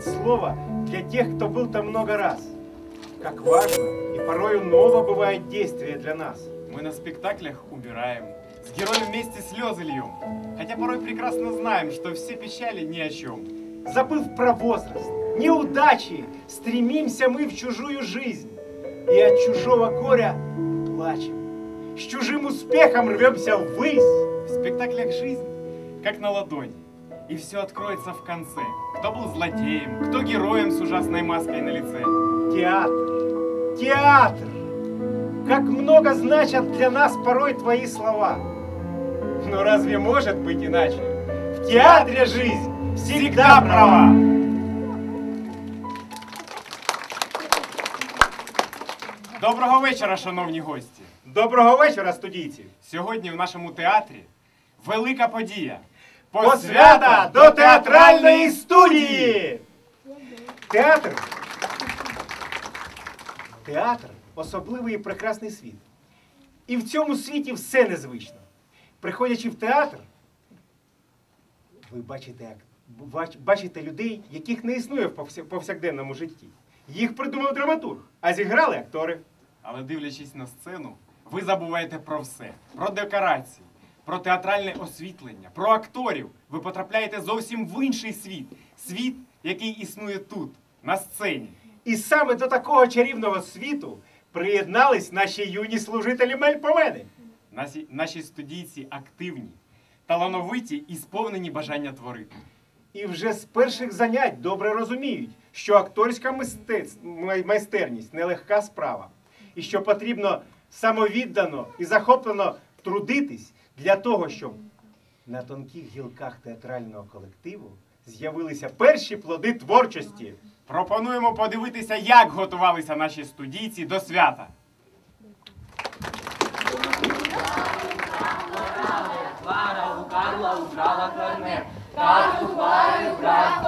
Значит слово для тех, кто был там много раз. Как важно и порою ново бывает действие для нас. Мы на спектаклях умираем, с героем вместе слезы льем. Хотя порой прекрасно знаем, что все печали ни о чем. Забыв про возраст, неудачи, стремимся мы в чужую жизнь. И от чужого горя плачем. С чужим успехом рвемся ввысь. В спектаклях жизнь, как на ладони И все откроется в конце. Кто был злодеем, кто героем с ужасной маской на лице. Театр, театр! Как много значат для нас порой твои слова. Но разве может быть иначе? В театре жизнь всегда права. Доброго вечора, шановні гості! Доброго вечора, студійці! Сьогодні в нашому театрі велика подія. Посвята до театральної студії! Театр. Театр особливий і прекрасний світ. І в цьому світі все незвично. Приходячи в театр, ви бачите, бачите людей, яких не існує в повсякденному житті. Їх придумав драматург, а зіграли актори. Але дивлячись на сцену, ви забуваєте про все: про декорації, про театральне освітлення, про акторів. Ви потрапляєте зовсім в інший світ. Світ, який існує тут, на сцені. І саме до такого чарівного світу приєднались наші юні служителі Мельпомени. Наші, наші студійці активні, талановиті і сповнені бажання творити. І вже з перших занять добре розуміють, що акторська мистець- майстерність нелегка справа, і що потрібно самовіддано і захоплено трудитись для того, щоб на тонких гілках театрального колективу з'явилися перші плоди творчості. Пропонуємо подивитися, як готувалися наші студійці до свята. Клара у Карла украла корнет. Карлу Клару украв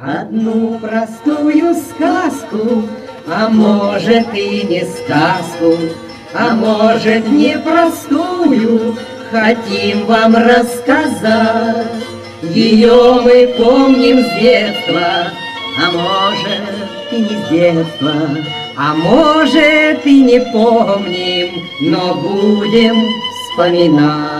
Одну простую сказку, а может и не сказку, а может непростую, хотим вам рассказать. Ее мы помним с детства, а может и не с детства, а может и не помним, но будем вспоминать.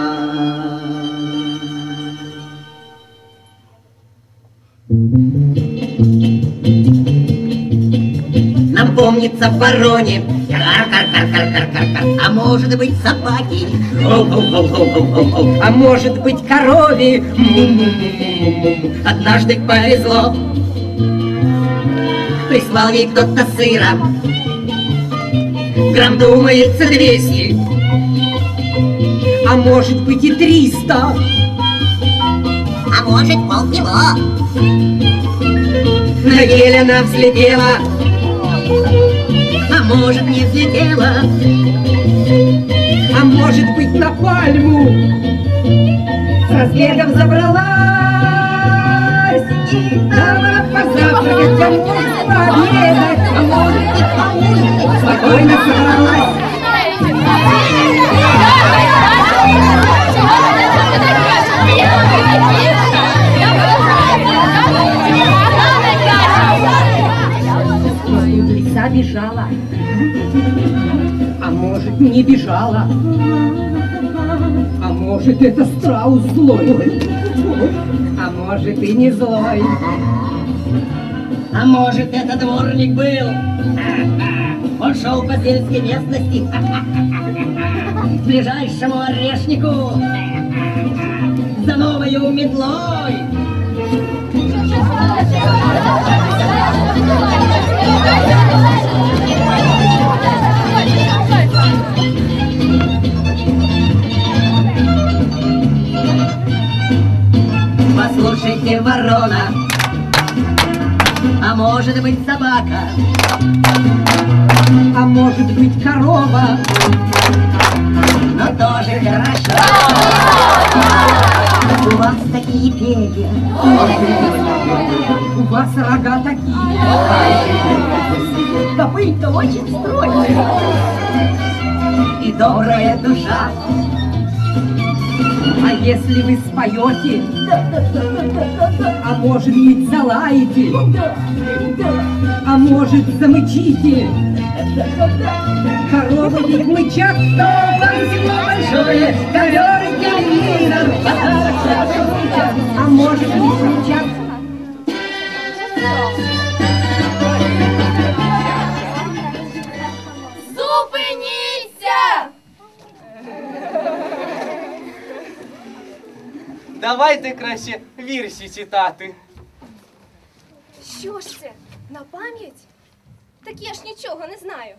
Помнится вороне, кар-кар-кар-кар-кар-кар, а может быть собаки, а может быть корове. Однажды повезло, прислал ей кто-то сыра, грамм думается двести, а может быть и триста, а может полкило. На ель она взлетела, а может не взлетела, а может быть на пальму с разбегом забралась? И дала позавтракать, а может пообедать, а может спокойно собралась. Лиса бежала, а может не бежала, а может это страус злой, а может и не злой, а может это дворник был, он шел по сельской местности. К ближайшему орешнику. За новою метлой. Послушайте, ворона, а может быть собака, а может быть корова, но тоже хорошо. У вас такие перья, копыта очень стройные и добрая душа. А если вы споете, а может быть залаете, а может замычите, коровы ведь мычат, но спасибо большое, ковер подарок Саша, а может быть мычат. Давайте краще вірші читати. Що ж це? На пам'ять? Так я ж нічого не знаю.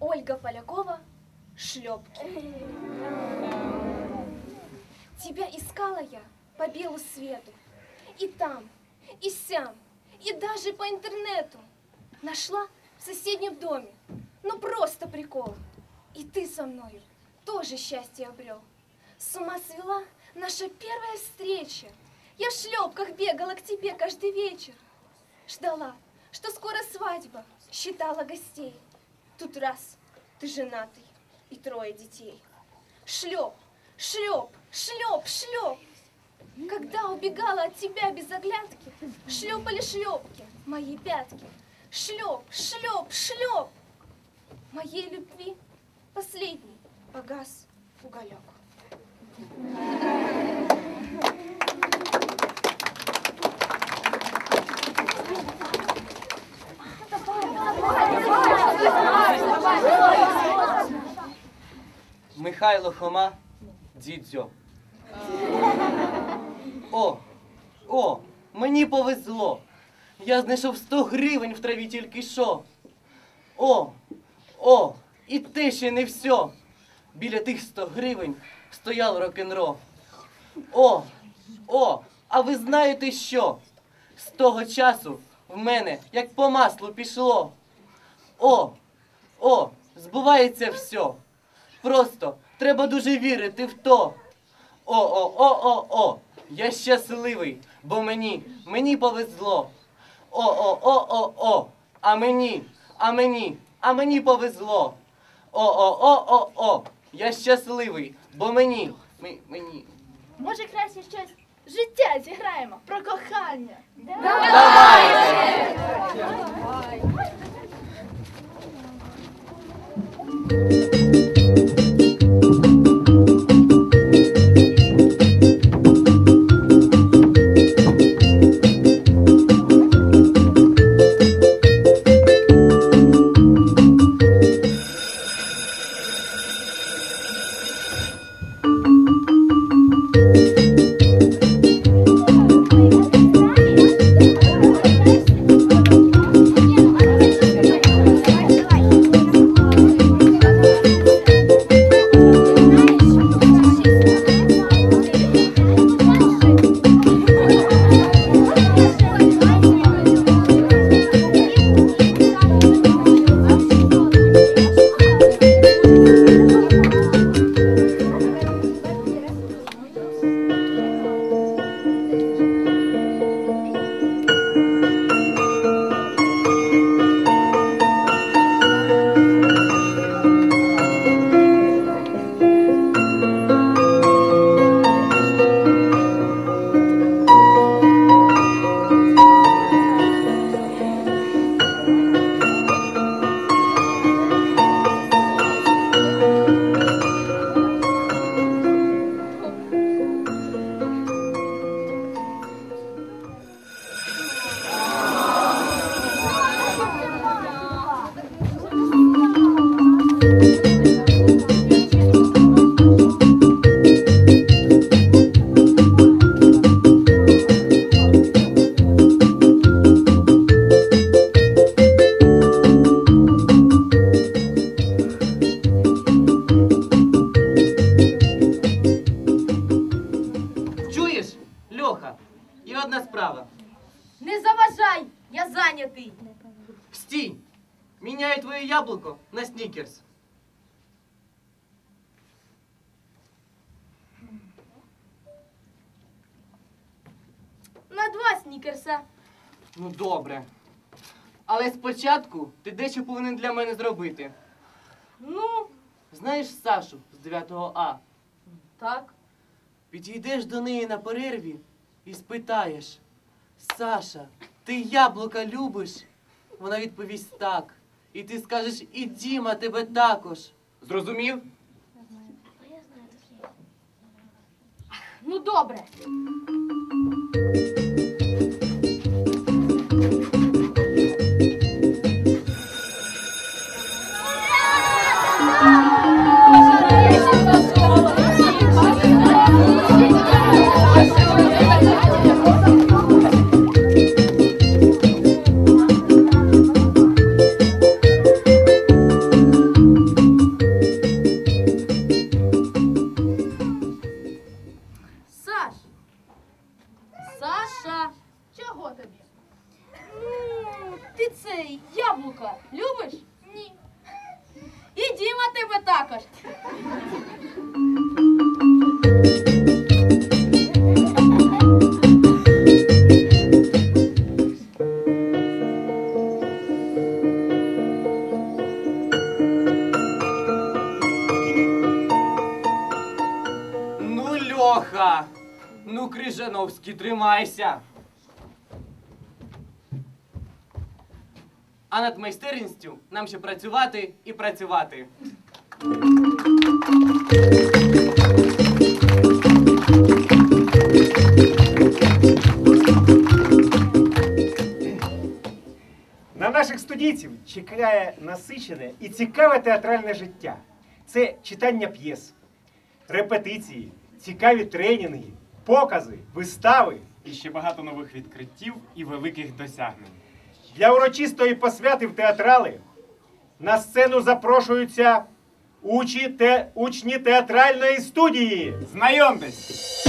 Ольга Полякова «Шлепки». Тебя искала я по белу свету. И там, и сям, и даже по интернету. Нашла в соседнем доме. Ну просто прикол. И ты со мною тоже счастье обрел. С ума свела наша первая встреча. Я в шлепках бегала к тебе каждый вечер. Ждала, что скоро свадьба, считала гостей. Тут раз, ты женатый и трое детей. Шлеп, шлеп, шлеп, шлеп. Когда убегала от тебя без оглядки, шлепали шлепки мои пятки. Шлеп, шлеп, шлеп. Моей любви последний погас уголек. Михайло Хома, дідзьо. О, о, мені повезло. Я знайшов 100 гривень в траві тільки що. О, о, і те ще не все. Біля тих 100 гривень стояв рок-н-рол. О, о, а ви знаєте що? З того часу в мене як по маслу пішло. О, о, збувається все. Просто треба дуже вірити в то. О, о, о, о, о, я щасливий, бо мені, мені повезло. О, о, о, о, о, а мені, а мені, а мені повезло. О, о, о, о, о, я щасливий, бо мені, ми- мені. Може, краще щось життя зіграємо про кохання. Давайте! Але спочатку ти дещо повинен для мене зробити. Ну, Знаєш Сашу з 9 А? так. Підійдеш до неї на перерві і спитаєш: Саша, ти яблука любиш? Вона відповість так. І ти скажеш, і Діма тебе також. Зрозумів? Ну добре. Яблука А над майстерністю нам ще працювати і працювати. На наших студійців чекає насичене і цікаве театральне життя. Це читання п'єс, репетиції, цікаві тренінги, покази, вистави, і ще багато нових відкриттів і великих досягнень. Для урочистої посвяти в театрали на сцену запрошуються учі те, учні театральної студії. Знайомтесь!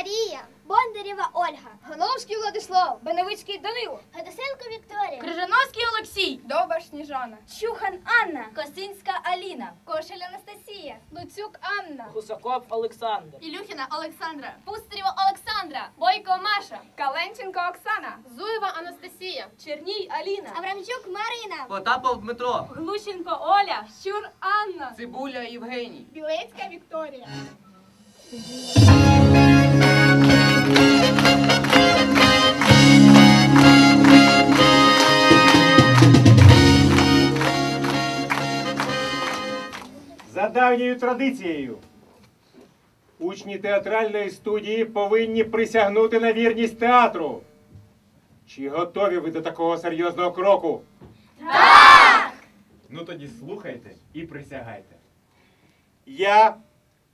Марія, Бондарєва Ольга, Гановський Владислав. Беневицький Данило. Гедосенко Вікторія, Крижановський Олексій. Довбаш Сніжана. Чухан Анна, Косинська Аліна. Кошель Анастасія, Луцюк Анна. Гусаков Олександр. Ілюхіна Олександра. Пустирєва Олександра. Бойко Маша. Каленченко Оксана. Зуєва Анастасія. Черній Аліна. Аврамчук Марина, Потапов Дмитро. Глущенко Оля. Щур Анна. Цибуля Євгеній. Білецька Вікторія. За давньою традицією. Учні театральної студії повинні присягнути на вірність театру. Чи готові ви до такого серйозного кроку? Ну тоді слухайте і присягайте. Я,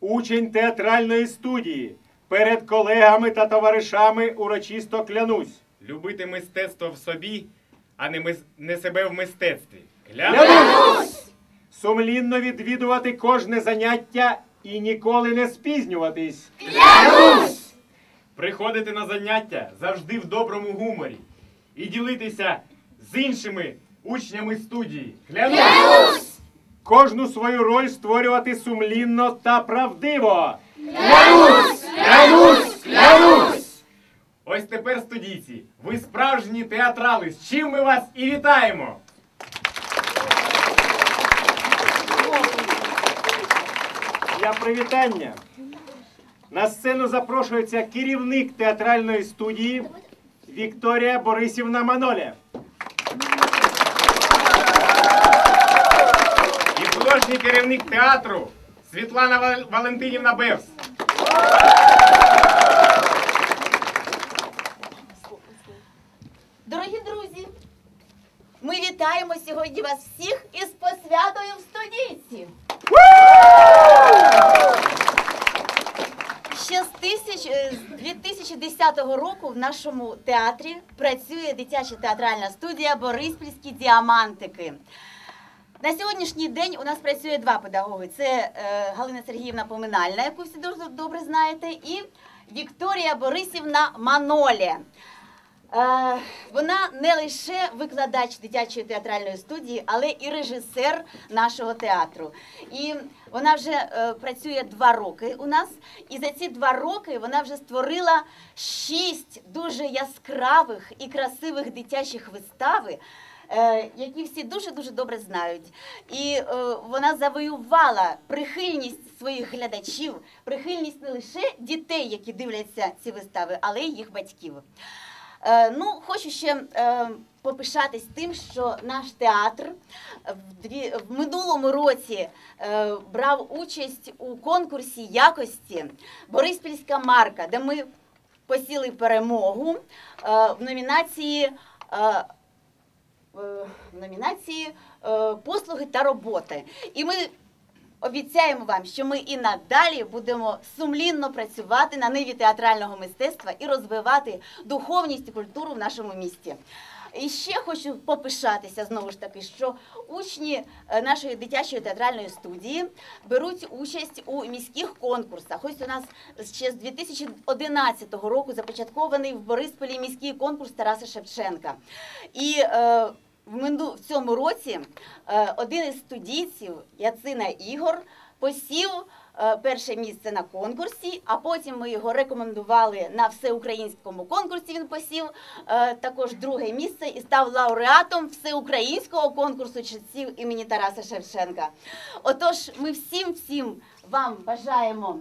учень театральної студії, перед колегами та товаришами урочисто клянусь. Любити мистецтво в собі, а не, мис... не себе в мистецтві. Клянусь! Сумлінно відвідувати кожне заняття і ніколи не спізнюватись. Приходити на заняття завжди в доброму гуморі і ділитися з іншими учнями студії. Клянусь! Кожну свою роль створювати сумлінно та правдиво. Клянусь! Клянусь! Клянусь! Ось тепер, студійці, ви справжні театрали, з чим ми вас і вітаємо! Для привітання на сцену запрошується керівник театральної студії Вікторія Борисівна Маноля. І художній керівник театру Світлана Валентинівна Бевс. Дорогі друзі, ми вітаємо сьогодні вас всіх із посвятою в студійці. Ще з, тисяч, е, з 2010 року в нашому театрі працює дитяча театральна студія Бориспільські діамантики. На сьогоднішній день у нас працює два педагоги: це е, Галина Сергіївна Поминальна, яку всі дуже добре знаєте, і Вікторія Борисівна Манолі. Е, вона не лише викладач дитячої театральної студії, але і режисер нашого театру. І вона вже е, працює два роки у нас. І за ці два роки вона вже створила шість дуже яскравих і красивих дитячих вистави. е, Які всі дуже дуже добре знають, і вона завоювала прихильність своїх глядачів, прихильність не лише дітей, які дивляться ці вистави, але й їх батьків. Е, ну, хочу ще е, попишатись тим, що наш театр в, дві, в минулому році е, брав участь у конкурсі якості Бориспільська марка, де ми посіли перемогу е, в номінації. Е, е, в номінації е, послуги та роботи. І ми обіцяємо вам, що ми і надалі будемо сумлінно працювати на ниві театрального мистецтва і розвивати духовність і культуру в нашому місті. І ще хочу попишатися знову ж таки, що учні е, нашої дитячої театральної студії беруть участь у міських конкурсах. Ось у нас ще з 2011 року започаткований в Борисполі міський конкурс Тараса Шевченка. І е, в мину- в цьому році е, один із студійців Яцина Ігор посів е, перше місце на конкурсі, а потім ми його рекомендували на всеукраїнському конкурсі. Він посів е, також друге місце і став лауреатом всеукраїнського конкурсу читців імені Тараса Шевченка. Отож, ми всім всім вам бажаємо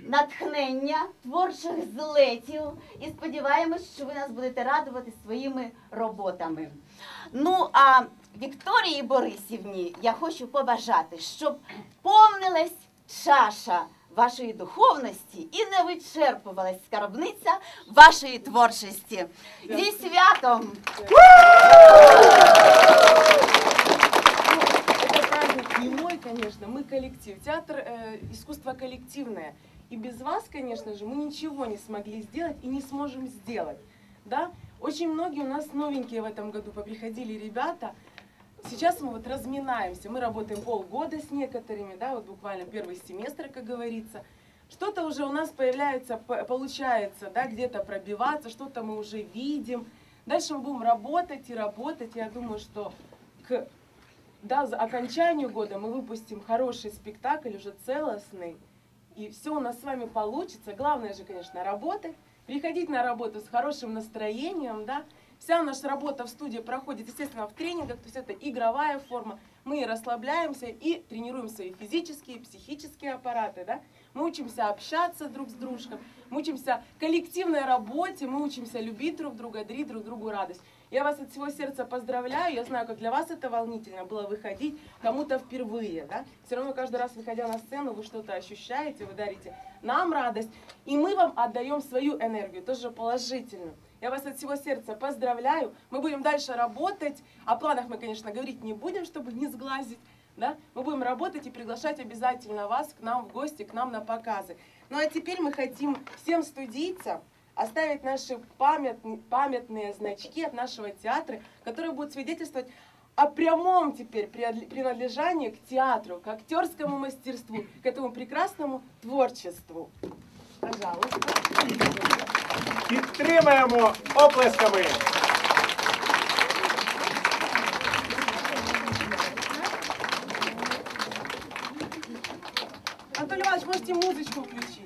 натхнення, творчих злетів і сподіваємось, що ви нас будете радувати своїми роботами. Ну а Вікторії Борисівні я хочу побажати, щоб повнилась чаша вашої духовності і не вичерпувалась скарбниця вашої творчості. Зі святом! Это праздник не мой, конечно, мы коллектив. Театр э, искусство коллективное. И без вас, конечно же, мы ничего не смогли сделать и не сможем сделать. Да? Очень многие у нас новенькие в этом году поприходили ребята. Сейчас мы вот разминаемся. Мы работаем полгода с некоторыми, да, вот буквально первый семестр, как говорится. Что-то уже у нас появляется, получается, да, где-то пробиваться, что-то мы уже видим. Дальше мы будем работать и работать. Я думаю, что к да, окончанию года мы выпустим хороший спектакль, уже целостный. И все у нас с вами получится. Главное же, конечно, работать. Приходить на работу с хорошим настроением, да. Вся наша работа в студии проходит, естественно, в тренингах, то есть это игровая форма. Мы расслабляемся и тренируем свои физические, психические аппараты, да. Мы учимся общаться друг с дружкой, мы учимся коллективной работе, мы учимся любить друг друга, дарить друг другу радость. Я вас от всего сердца поздравляю. Я знаю, как для вас это волнительно было выходить кому-то впервые. Да? Все равно каждый раз, выходя на сцену, вы что-то ощущаете, вы дарите нам радость. И мы вам отдаем свою энергию, тоже положительную. Я вас от всего сердца поздравляю. Мы будем дальше работать. О планах мы, конечно, говорить не будем, чтобы не сглазить. Да? Мы будем работать и приглашать обязательно вас к нам в гости, к нам на показы. Ну а теперь мы хотим всем студийцам оставить наши памятн- памятные значки от нашего театра, которые будут свидетельствовать о прямом теперь принадле- принадлежании к театру, к актерскому мастерству, к этому прекрасному творчеству. Пожалуйста. Підтримаємо оплесками. Анатолій Іванович, можете музичку включить?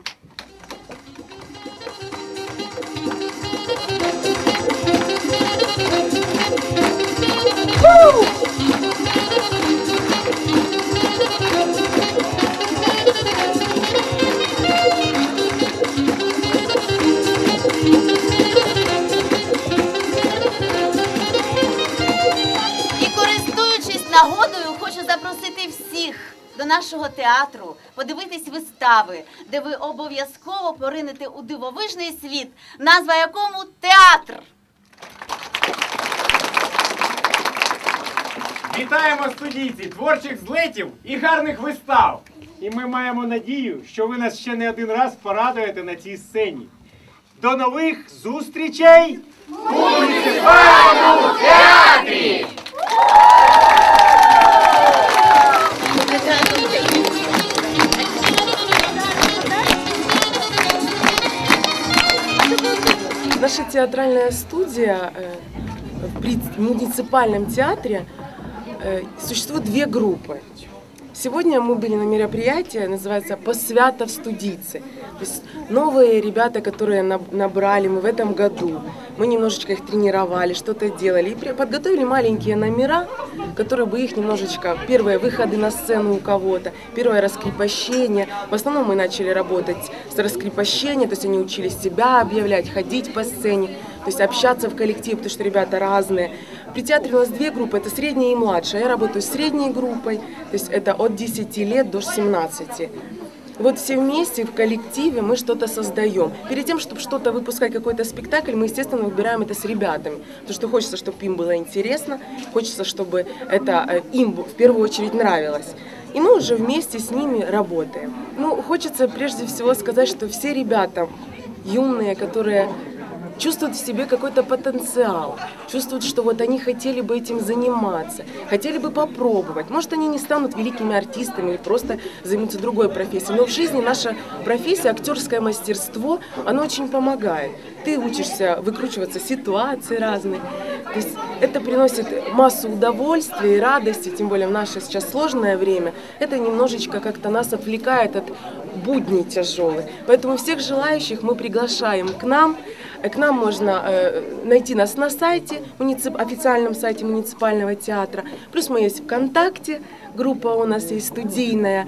До нашого театру подивитись вистави, де ви обов'язково поринете у дивовижний світ, назва якому театр. Вітаємо студійці, творчих злетів і гарних вистав. І ми маємо надію, що ви нас ще не один раз порадуєте на цій сцені. До нових зустрічей у муніципальному театрі! Наша театральная студия э, в при- муниципальном театре э, существует две группы. Сегодня мы были на мероприятии, называется «Посвята в студийцы». То есть новые ребята, которые наб- набрали мы в этом году. Мы немножечко их тренировали, что-то делали. И подготовили маленькие номера, которые бы их немножечко... Первые выходы на сцену у кого-то, первое раскрепощение. В основном мы начали работать с раскрепощения, то есть они учились себя объявлять, ходить по сцене, то есть общаться в коллективе, потому что ребята разные. При театре у нас две группы, это средняя и младшая. Я работаю с средней группой, то есть это от 10 лет до 17. Вот все вместе в коллективе мы что-то создаем. Перед тем, чтобы что-то выпускать, какой-то спектакль, мы, естественно, выбираем это с ребятами. Потому что хочется, чтобы им было интересно, хочется, чтобы это э, им в первую очередь нравилось. И мы уже вместе с ними работаем. Ну, хочется прежде всего сказать, что все ребята юные, которые чувствуют в себе какой-то потенциал, чувствуют, что вот они хотели бы этим заниматься, хотели бы попробовать. Может, они не станут великими артистами или просто займутся другой профессией, но в жизни наша профессия, актерское мастерство, оно очень помогает. Ты учишься выкручиваться ситуации разные, То есть это приносит массу удовольствия и радости, тем более в наше сейчас сложное время. Это немножечко как-то нас отвлекает от будней тяжелых. Поэтому всех желающих мы приглашаем к нам. Э, К нам можно э, найти нас на сайте, официальном сайте муниципального театра. Плюс мы есть ВКонтакте, группа у нас есть студийная.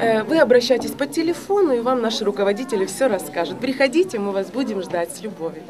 Э, Вы обращайтесь по телефону, и вам наши руководители все расскажут. Приходите, мы вас будем ждать с любовью.